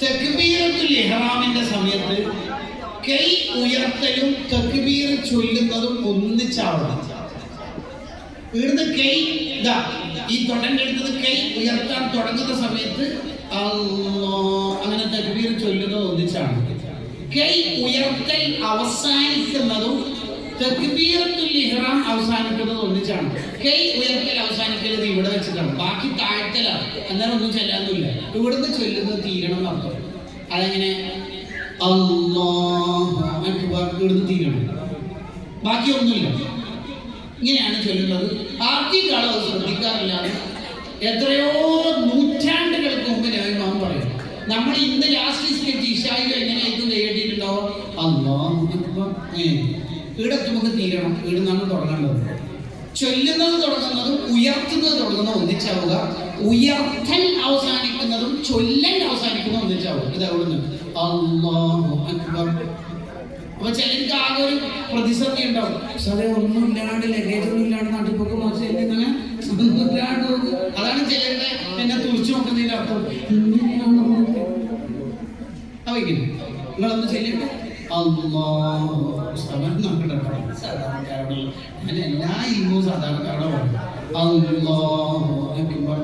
ഇഹ്റാമിന്റെ സമയത്ത് കൈ ഉയർത്തലും തെക്ബീർ ചൊല്ലുന്നതും ഒന്നിച്ചാവണം. ഇവിടുന്ന് കൈ ഇതാ ഈ തൊടന്റെ അടുത്തത് കൈ ഉയർത്താൻ തുടങ്ങുന്ന സമയത്ത് അങ്ങനെ തക്ബീർ ചൊല്ലുന്നത് ഒന്നിച്ചാണ് കൈ ഉയർത്തൽ അവസാനിക്കുന്നതും തക്ബീറത്തുൽ ഇഹ്റാം അവസാനിക്കുന്നത് ഒന്നിച്ചാണ് കൈ അവസാനിക്കുന്നത് ഇവിടെ വെച്ചിട്ടാണ്. ബാക്കി താഴ്ത്തലാണ്. അന്നേരം ഒന്നും ചെല്ലാന്നില്ല ഇവിടുന്ന് ചൊല്ലുന്നത് തീരണം എന്നർത്ഥം അതെങ്ങനെ? ഇവിടുന്ന് തീരണം. ബാക്കിയൊന്നുമില്ല. ഇങ്ങനെയാണ് ചൊല്ലുന്നത്. ആദ്യകാലം അത് ശ്രദ്ധിക്കാറില്ല. എത്രയോ നൂറ്റാണ്ടുകൾക്ക് മുമ്പ് നബിമാൻ പറയും. നമ്മൾ ഇന്ന് ലാസ്റ്റ് സ്റ്റേജ് ഇഷായി എങ്ങനെ ഇത് ഏ. ഇവിടെ നമുക്ക് തീരണം. ഇവിടെ നിന്നാണ് തുടങ്ങേണ്ടത്. ചൊല്ലുന്നത് തുടങ്ങുന്നതും ഉയർത്തുന്നത് തുടങ്ങുന്നതും ഒന്നിച്ചാവുക. ഉയർത്തൽ അവസാനിക്കുന്നതും ചൊല്ലൽ അവസാനിക്കുന്നതും ഒന്നിച്ചാവുക. ഇത് അക്ബർ. അപ്പൊ ചിലർക്ക് ആകെ ഒരു പ്രതിസന്ധി ഉണ്ടാവും. സാറേ ഒന്നും ഇല്ലാണ്ട് ലഗേജ് ഒന്നും ഇല്ലാണ്ട് നാട്ടിൽ പോക്ക് മോശം പോക്ക്. അതാണ് ചിലരുടെ എന്നെ തുറച്ചു നോക്കുന്നതിന്റെ അർത്ഥം. ഇങ്ങനെയാണോ നിങ്ങളൊന്ന് നോക്കട്ടെ സാധാരണക്കാരോട് ഞാൻ എല്ലാ ഇന്നും സാധാരണക്കാരോടെ പറയും അല്ലാഹു അക്ബർ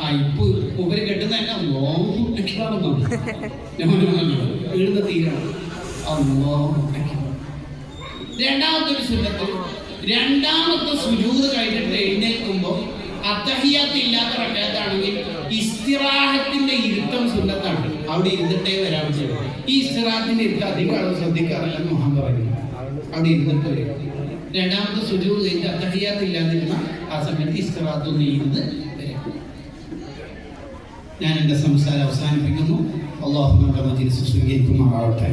ആ ഇപ്പൊ ഉപരി കെട്ടുന്ന തന്നെ എന്നാണ്. വീഴുന്ന തീരാണ്. രണ്ടാമത്തെ ഒരു സുന്നത്ത് രണ്ടാമത്തെ സുജൂത് കഴിഞ്ഞിട്ട് എഴുന്നേൽക്കുമ്പോൾ അത്തഹിയാത്ത് ഇല്ലാത്ത റക്കാത്താണെങ്കിൽ ഇസ്തിറാഹത്തിന്റെ ഇരുത്തം അവിടെ ഇരുന്നിട്ടേ വരാൻ പറ്റുള്ളൂ ഈ ഇസ്റാത്തിന്റെ ഇരുത്തം അധികം ആളുകൾ ശ്രദ്ധിക്കാറില്ലെന്ന് മുഹാൻ പറയുന്നു. അവിടെ ഇരുന്നിട്ട് വരും. രണ്ടാമത്തെ സുജൂർ കഴിഞ്ഞ് അത്തഹിയാത്തില്ലാതിരുന്ന ആ സമയത്ത് ഇസ്തിറാഹത്ത് ഒന്ന് ഇരുന്ന് ഞാൻ എന്റെ സംസാരം അവസാനിപ്പിക്കുന്നു. അള്ളാഹു നമ്മുടെ മജിലിസ് സ്വീകരിക്കുമാറാവട്ടെ